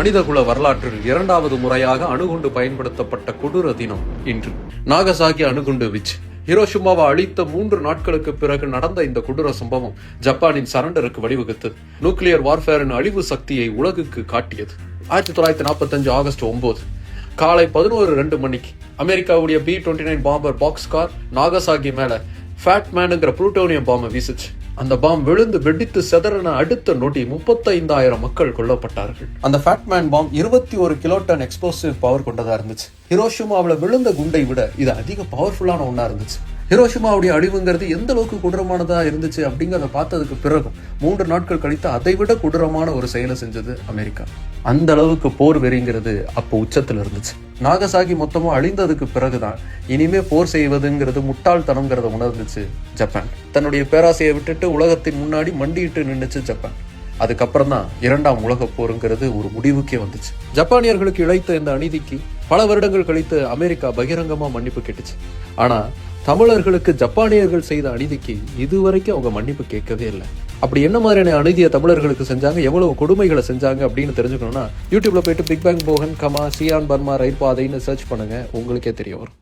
மனிதகுல வரலாற்றில் இரண்டாவது முறையாக அணுகுண்டு பயன்படுத்தப்பட்ட கொடூர தினம் இன்று. நாகசாகி அணுகுண்டு விச் ஹிரோஷிமாவை அழித்த மூன்று நாட்களுக்கு பிறகு நடந்த இந்த கொடூர சம்பவம் ஜப்பானின் சரண்டருக்கு வழிவகுத்தது நியூக்ளியர் வார்ஃபேரின் அழிவு சக்தியை உலகுக்கு காட்டியது. ஆயிரத்தி தொள்ளாயிரத்தி நாற்பத்தஞ்சு ஆகஸ்ட் ஒன்பது காலை பதினோரு ரெண்டு மணிக்கு அமெரிக்காவுடைய B twenty nine bomber Bockscar Nagasaki மேல ஃபேட் மேனுங்கிற புளூட்டோனியம் பாம்பை வீசுச்சு. அந்த பாம் விழுந்து வெடித்து செதறன அடுத்த நொடி முப்பத்தைந்தாயிரம் மக்கள் கொல்லப்பட்டார்கள். அந்த ஃபேட்மேன் பாம் இருபத்தி ஒரு கிலோடன் எக்ஸ்ப்ளோசிவ் பவர் கொண்டதா இருந்துச்சு. ஹிரோஷிமாவில் விழுந்த குண்டை விட இது அதிக பவர்ஃபுல்லான ஒன்றா இருந்துச்சு. ஹிரோஷிமாவுடைய அழிவுங்கிறது எந்த அளவுக்கு கொடூரமானதா இருந்துச்சு அப்படிங்கிறத பார்த்ததுக்கு பிறகும் மூன்று நாட்கள் கழித்து அதை விட கொடூரமான ஒரு செயலை செஞ்சது அமெரிக்கா. அந்த அளவுக்கு போர் வெறிங்கிறது அப்போ உச்சத்தில் இருந்துச்சு நாகசாகி மொத்தமும் அழிந்ததுக்கு பிறகுதான் இனிமே போர் செய்வதுங்கிறது முட்டாள்தனம்ங்கிறத உணர்ந்துச்சு ஜப்பான். தன்னுடைய பேராசையை விட்டுட்டு உலகத்தின் முன்னாடி மண்டியிட்டு நின்றுச்சு ஜப்பான். அதுக்கப்புறம் தான் இரண்டாம் உலகப் போருங்கிறது ஒரு முடிவுக்கே வந்துச்சு. ஜப்பானியர்களுக்கு இழைத்த இந்த அநீதிக்கு பல வருடங்கள் கழித்து அமெரிக்கா பகிரங்கமா மன்னிப்பு கேட்டுச்சு. ஆனா தமிழர்களுக்கு ஜப்பானியர்கள் செய்த அநீதிக்கு இதுவரைக்கும் அவங்க மன்னிப்பு கேட்கவே இல்லை. அப்படி என்ன மாதிரியான அநீதியை தமிழர்களுக்கு செஞ்சாங்க? எவ்வளவு கொடுமைகளை செஞ்சாங்க அப்படின்னு தெரிஞ்சுக்கணும்னா யூடியூப்ல போயிட்டு பிக் பேங் போகன் கமா சியான் பர்மா ரயில் பாதைன்னு சர்ச் பண்ணுங்க. உங்களுக்கே தெரிய வரும்